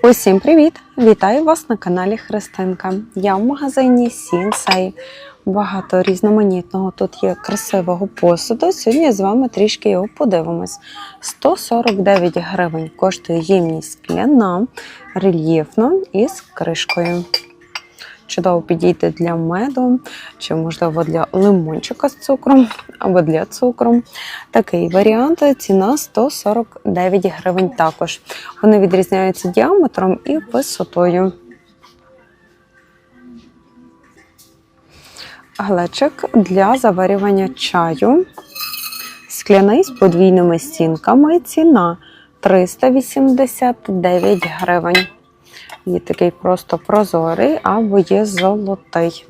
Усім привіт! Вітаю вас на каналі Христинка. Я в магазині Сінсей. Багато різноманітного тут є красивого посуду. Сьогодні з вами трішки його подивимось. 149 гривень коштує ємність скляна, рельєфно і з кришкою. Чудово підійде для меду, чи, можливо, для лимончика з цукром або для цукру. Такий варіант. Ціна 149 гривень також. Вони відрізняються діаметром і висотою. Глечик для заварювання чаю. Скляний з подвійними стінками. Ціна 389 гривень. Є такий просто прозорий або є золотий.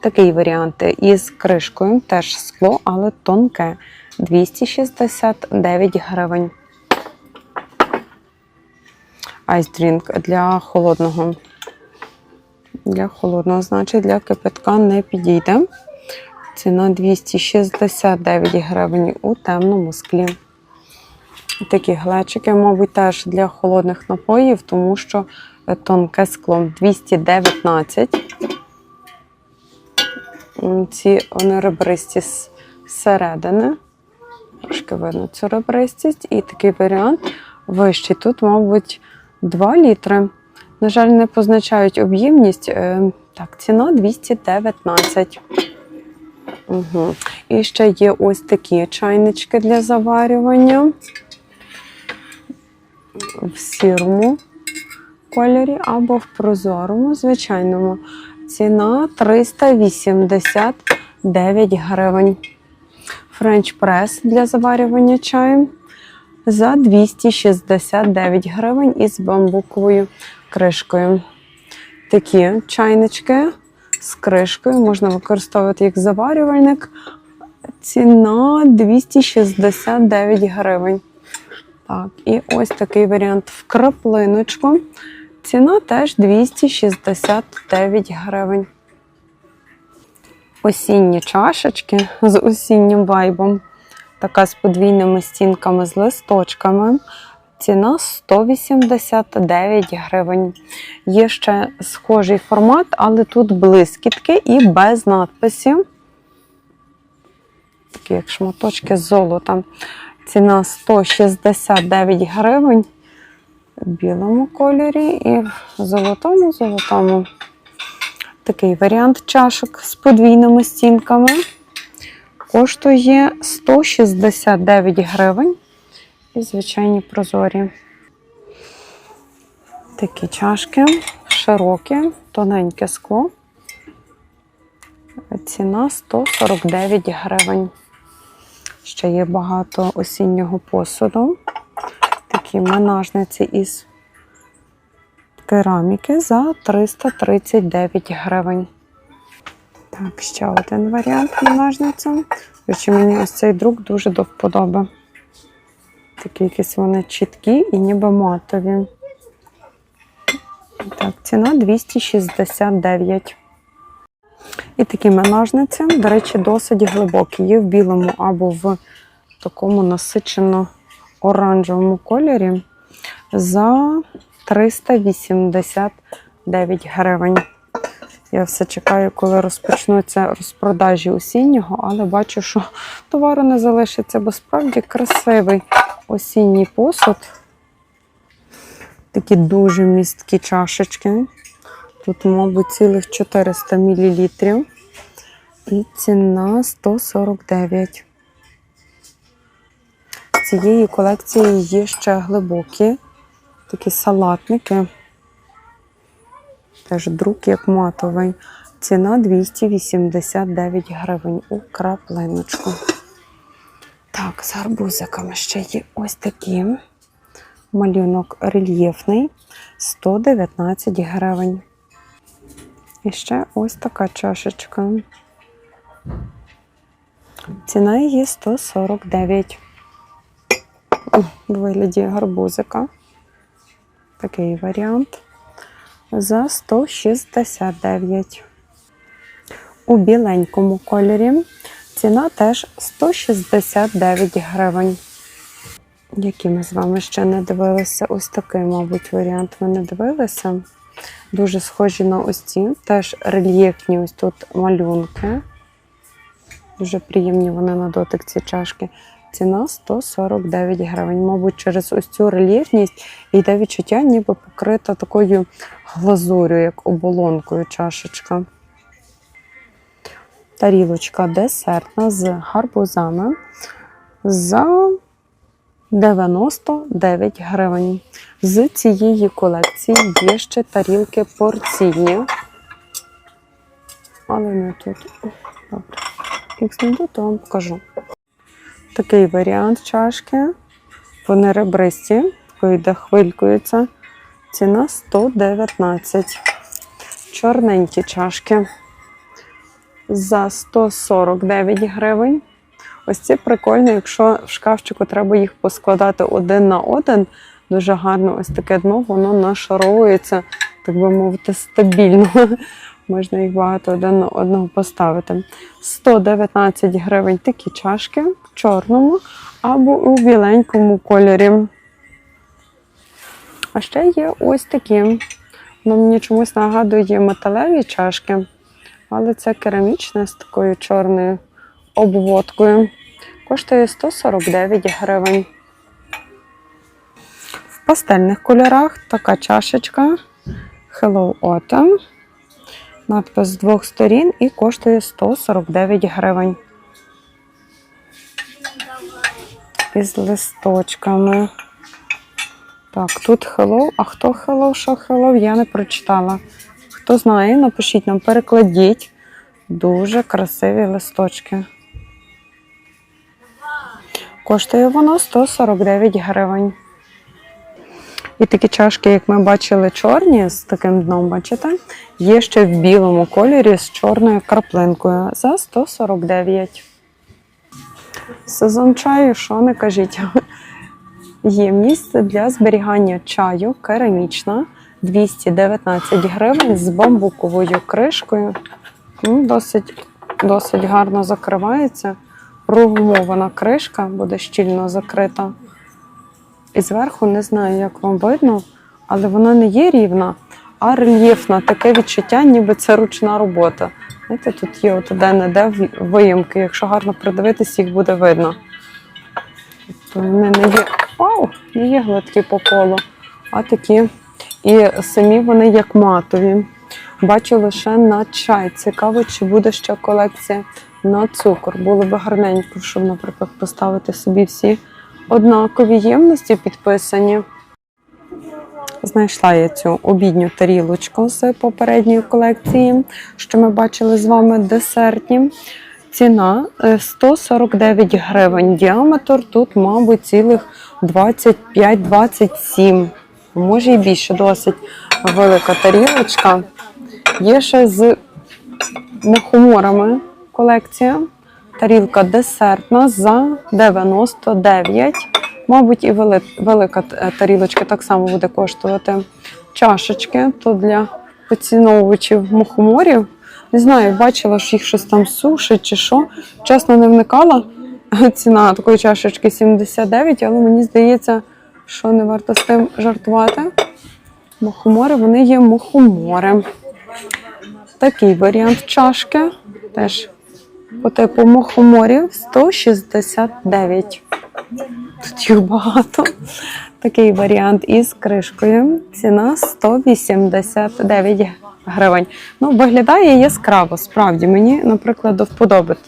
Такий варіант із кришкою, теж скло, але тонке. 269 гривень. Айсдрінк для холодного. Для холодного, значить, для кипятка не підійде. Ціна 269 гривень у темному склі. Такі глечики, мабуть, теж для холодних напоїв, тому що тонке скло 219. Ці вони ребристі зсередини. Трошки видно цю ребристість. І такий варіант вищий. Тут, мабуть, 2 літри. На жаль, не позначають об'ємність. Е, Так, ціна 219. Угу. І ще є ось такі чайнички для заварювання в сірому кольорі або в прозорому, звичайному. Ціна 389 гривень. Френч прес для заварювання чаю за 269 гривень із бамбуковою кришкою. Такі чайнички з кришкою можна використовувати як заварювальник. Ціна 269 гривень. Так, і ось такий варіант в краплиночку. Ціна теж 269 гривень. Осінні чашечки з осіннім вайбом. Така з подвійними стінками з листочками. Ціна 189 гривень. Є ще схожий формат, але тут блискітки і без надписів. Такі як шматочки з золота. Ціна 169 гривень в білому кольорі і в золотому золотому. Такий варіант чашок з подвійними стінками. Коштує 169 гривень. І звичайні прозорі. Такі чашки широкі, тоненьке скло. Ціна 149 гривень. Ще є багато осіннього посуду. Такі менажниці із кераміки за 339 гривень. Так, ще один варіант менажниця. Речі, мені ось цей друк дуже до вподоби. Такі якісь вони чіткі і ніби матові. Так, ціна 269. І такі менажниці, до речі, досить глибокі. Є в білому або в такому насичено-оранжевому кольорі за 389 гривень. Я все чекаю, коли розпочнуться розпродажі осіннього, але бачу, що товару не залишиться, бо справді красивий осінній посуд. Такі дуже місткі чашечки. Тут, мабуть, цілих 400 мл. І ціна 149. З цієї колекції є ще глибокі такі салатники. Теж друк як матовий. Ціна 289 гривень у краплиночку. Так, з гарбузиками ще є ось такі. Малюнок рельєфний 119 гривень. І ще ось така чашечка. Ціна її 149. У вигляді гарбузика. Такий варіант. За 169. У біленькому кольорі ціна теж 169 гривень. Які ми з вами ще не дивилися? Ось такий, мабуть, варіант ми не дивилися. Дуже схожі на ось ці. Теж рельєфні ось тут малюнки. Дуже приємні вони на дотик ці чашки. Ціна 149 гривень. Мабуть, через ось цю рельєфність йде відчуття, ніби покрита такою глазурю, як оболонкою чашечка. Тарілочка десертна з гарбузами за 99 гривень. З цієї колекції є ще тарілки порційні. Але не тут. Добре. Як знайду, то вам покажу. Такий варіант чашки. Вони ребристі, йде хвилькою. Ціна 119. Чорненькі чашки за 149 гривень. Ось ці прикольні, якщо в шкафчику треба їх поскладати один на один, дуже гарно ось таке дно, воно нашаровується, так би мовити, стабільно. Можна їх багато один на одного поставити. 119 гривень такі чашки в чорному або у біленькому кольорі. А ще є ось такі. Воно мені чомусь нагадує металеві чашки, але це керамічне з такою чорною обводкою. Коштує 149 гривень. В пастельних кольорах така чашечка Hello Autumn. Надпис з двох сторін і коштує 149 гривень. Із листочками. Так, тут Hello. А хто Hello, що Hello, я не прочитала. Хто знає, напишіть нам, перекладіть. Дуже красиві листочки. Коштує воно 149 гривень. І такі чашки, як ми бачили, чорні з таким дном, бачите, є ще в білому кольорі з чорною краплинкою за 149. Сезон чаю, що не кажіть. Ємність для зберігання чаю керамічна 219 гривень з бамбуковою кришкою. Ну, Досить, досить гарно закривається. Прогумована кришка буде щільно закрита. І зверху не знаю, як вам видно, але вона не є рівна, а рельєфна. Таке відчуття, ніби це ручна робота. Знаєте, тут є от де-не-де виїмки. Якщо гарно придивитись, їх буде видно. Тобто вони не є, вау, не є гладкі по колу, а такі. І самі вони як матові. Бачу лише на чай. Цікаво, чи буде ще колекція на цукор. Було б гарненько, щоб, наприклад, поставити собі всі однакові ємності підписані. Знайшла я цю обідню тарілочку з попередньої колекції, що ми бачили з вами десертні. Ціна е, 149 гривень. Діаметр тут, мабуть, цілих 25-27. Може і більше, досить велика тарілочка. Є ще з мухоморами колекція. Тарілка десертна за 99. Мабуть, і велика е, тарілочка так само буде коштувати. Чашечки то для поціновувачів мухоморів. Не знаю, бачила, що їх щось там сушить чи що. Чесно, не вникала. Ціна такої чашечки 79, але мені здається, що не варто з тим жартувати. Мухомори, вони є мухомори. Такий варіант чашки. Теж по типу мухоморів 169. Тут їх багато. Такий варіант із кришкою. Ціна 189 гривень. Ну, виглядає яскраво, справді. Мені, наприклад,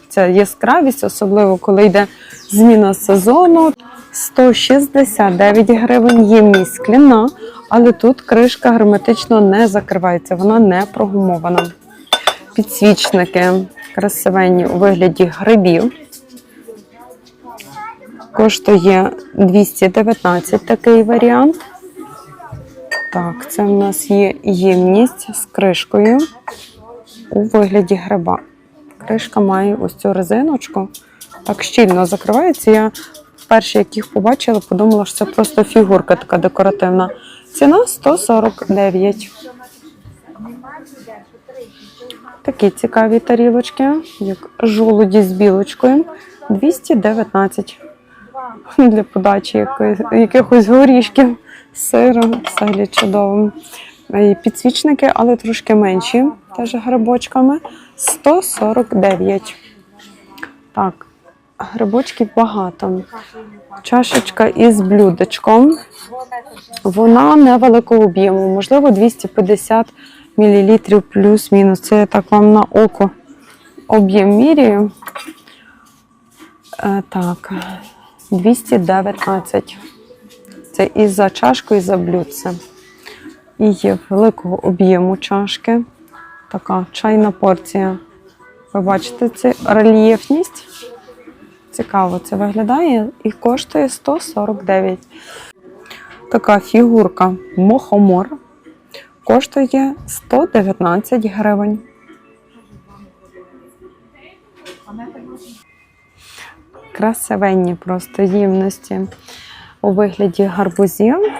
ця яскравість, особливо коли йде зміна сезону. 169 гривень, ємність скляна, але тут кришка герметично не закривається, вона не прогумована. Підсвічники красивенні у вигляді грибів. Коштує 219 такий варіант. Так, це в нас є ємність з кришкою у вигляді гриба. Кришка має ось цю резиночку. Так щільно закривається. Я перші, як їх побачила, подумала, що це просто фігурка така декоративна. Ціна 149. Такі цікаві тарілочки, як жолуді з білочкою. 219. для подачі якихось горішків з сиром, взагалі чудово. І підсвічники, але трошки менші, теж грибочками. 149. Так, грибочків багато. Чашечка із блюдечком. Вона невеликого об'єму, можливо, 250 мл плюс-мінус. Це я так вам на око об'єм міряю. Е, так, 219. Це і за чашку, і за блюдце. І є великого об'єму чашки. Така чайна порція. Ви бачите цю рельєфність? Цікаво це виглядає і коштує 149. Така фігурка мохомор коштує 119 гривень. Красивенні просто їмності у вигляді гарбузів.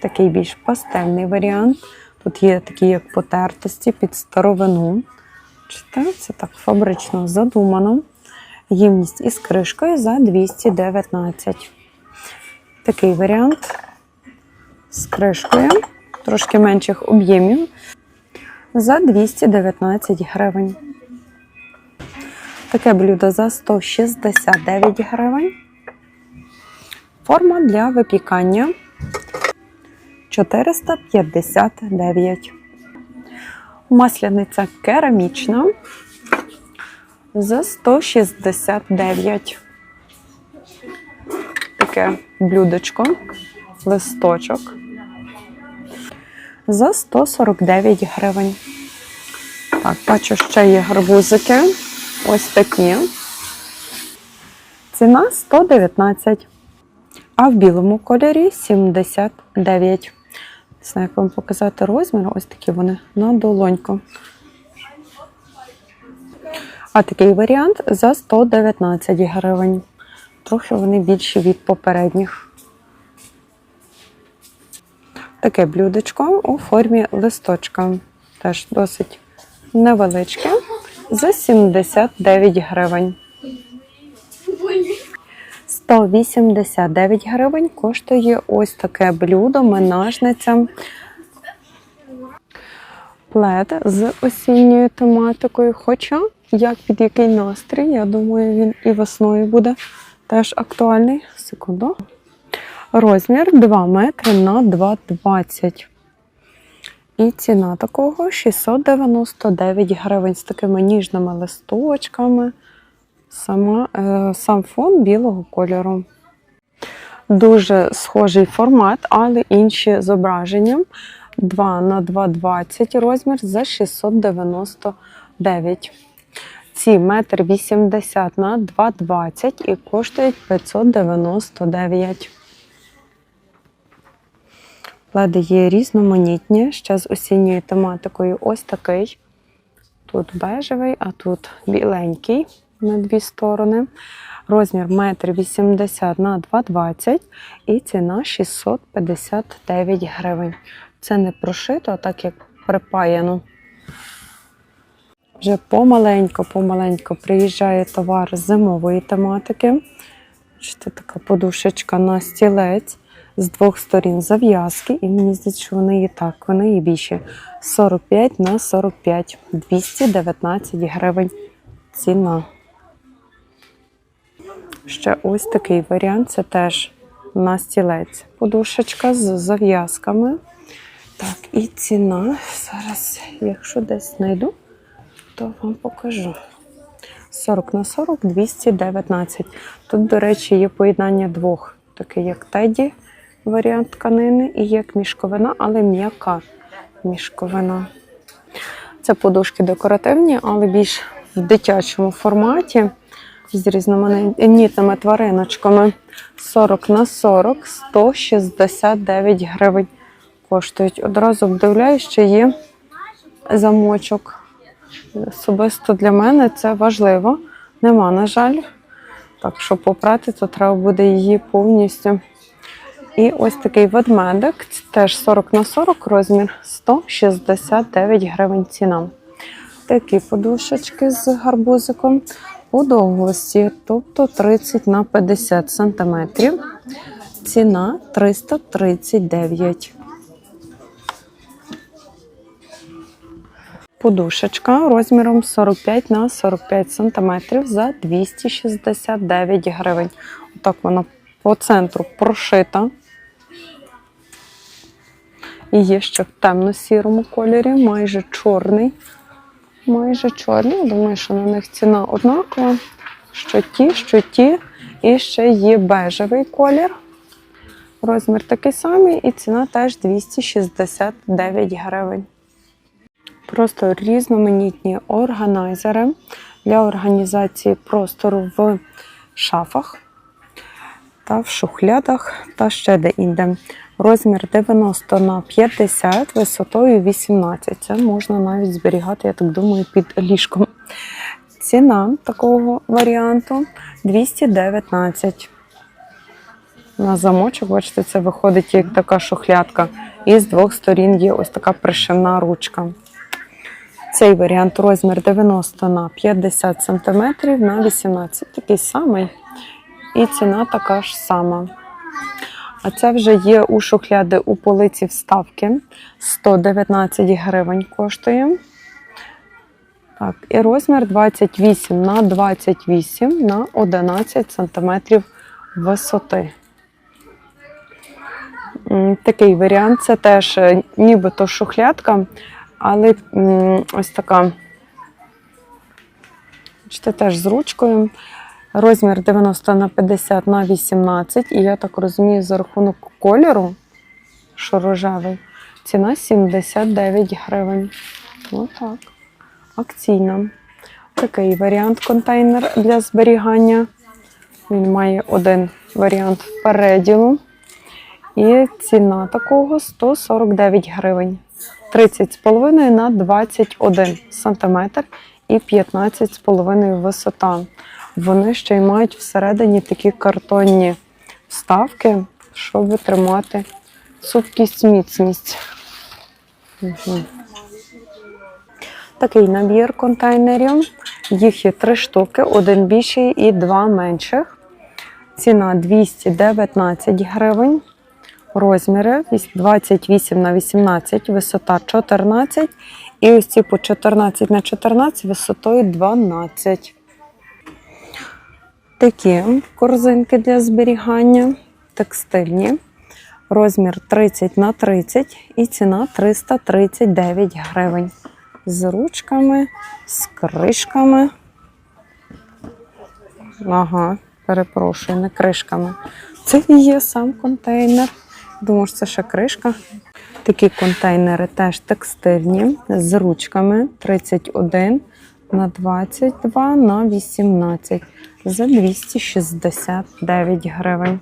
Такий більш пастельний варіант. Тут є такі як потертості під старовину. Бачите, це так фабрично задумано. Ємність із кришкою за 219. Такий варіант з кришкою, трошки менших об'ємів за 219 гривень. Таке блюдо за 169 гривень. Форма для випікання 459. Масляниця керамічна за 169. Таке блюдечко, листочок за 149 гривень. Так, бачу, ще є гарбузики. Ось такі. Ціна 119. А в білому кольорі 79. Не знаю, як вам показати розмір. Ось такі вони на долоньку. А такий варіант за 119 гривень. Трохи вони більші від попередніх. Таке блюдечко у формі листочка. Теж досить невеличке. За 79 гривень. 189 гривень коштує ось таке блюдо, менажниця. Плед з осінньою тематикою. Хоча, як під який настрій, я думаю, він і весною буде теж актуальний. Секунду. Розмір 2 метри на 2,20. І ціна такого 699 гривень з такими ніжними листочками. Сама, е, сам фон білого кольору. Дуже схожий формат, але інші зображення. 2 на 2,20 розмір за 699. Ці 1,80 на 2,20 і коштують 599. Пледи є різноманітні, ще з осінньою тематикою. Ось такий. Тут бежевий, а тут біленький на дві сторони. Розмір 1,80 на 2,20 і ціна 659 гривень. Це не прошито, а так як припаяно. Вже помаленько-помаленько приїжджає товар зимової тематики. Бачите, така подушечка на стілець з двох сторін зав'язки, і мені здається, що вони і так, вони і більші. 45 на 45, 219 гривень ціна. Ще ось такий варіант це теж на стілець. Подушечка з зав'язками. Так, і ціна. Зараз, якщо десь знайду, то вам покажу. 40 на 40 219. Тут, до речі, є поєднання двох, такий як теді варіант тканини, і як мішковина, але м'яка мішковина. Це подушки декоративні, але більш в дитячому форматі з різноманітними твариночками. 40 на 40, 169 гривень коштують. Одразу обдивляю, що є замочок. Особисто для мене це важливо. Нема, на жаль. Так, щоб попрати, то треба буде її повністю. І ось такий ведмедик, це теж 40 на 40 розмір, 169 гривень ціна. Такі подушечки з гарбузиком. по довгості, тобто 30 на 50 см. Ціна 339. Подушечка розміром 45 на 45 см за 269 гривень. Отак вона по центру прошита. І є ще в темно-сірому кольорі, майже чорний. Майже чорний. Думаю, що на них ціна однакова. Що ті, що ті. І ще є бежевий колір. Розмір такий самий, і ціна теж 269 гривень. Просто різноманітні органайзери для організації простору в шафах та в шухлядах та ще де-інде. Розмір 90 на 50, висотою 18. Це можна навіть зберігати, я так думаю, під ліжком. Ціна такого варіанту 219. На замочок, бачите, це виходить як така шухлядка. І з двох сторін є ось така пришивна ручка. Цей варіант розмір 90 на 50 см на 18. Такий самий. І ціна така ж сама. А це вже є у шухляди у полиці вставки. 119 гривень коштує. Так, і розмір 28 на 28 на 11 см висоти. Такий варіант це теж е, нібито шухлядка, але ось така. Бачите, теж з ручкою. Розмір 90 на 50 на 18. І я так розумію, за рахунок кольору, що рожевий, ціна 79 гривень. Отак. Акційна. Такий варіант контейнер для зберігання. Він має один варіант переділу. І ціна такого 149 гривень. 30,5 на 21 см і 15,5 висота. Вони ще й мають всередині такі картонні вставки, щоб тримати цупкість, міцність. Такий набір контейнерів. Їх є три штуки: один більший і два менших. Ціна 219 гривень. Розміри 28 на 18, висота 14. І ось ці по 14 на 14 висотою 12. Такі корзинки для зберігання, текстильні. Розмір 30 на 30 і ціна 339 гривень. З ручками, з кришками. Ага, перепрошую, не кришками. Це і є сам контейнер. Думаю, що це ще кришка. Такі контейнери теж текстильні з ручками 31 на 22 на 18 за 269 гривень.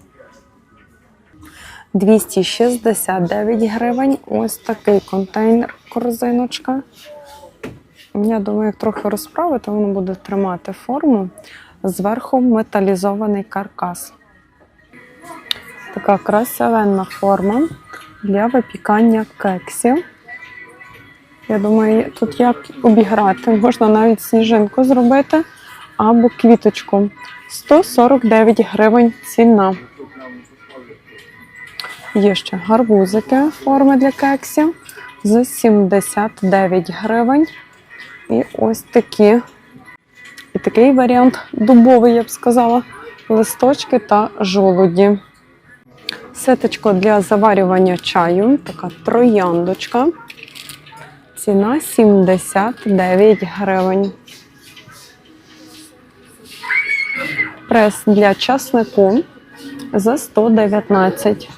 269 гривень. Ось такий контейнер, корзиночка. Я думаю, як трохи розправити, воно буде тримати форму. Зверху металізований каркас. Така красивенна форма для випікання кексів. Я думаю, тут як обіграти. Можна навіть сніжинку зробити або квіточку. 149 гривень ціна. Є ще гарбузики форми для кексів за 79 гривень. І ось такі. І такий варіант дубовий, я б сказала, листочки та жолуді. Сеточко для заварювання чаю, така трояндочка. Ціна 79 гривень. Прес для часнику за 119.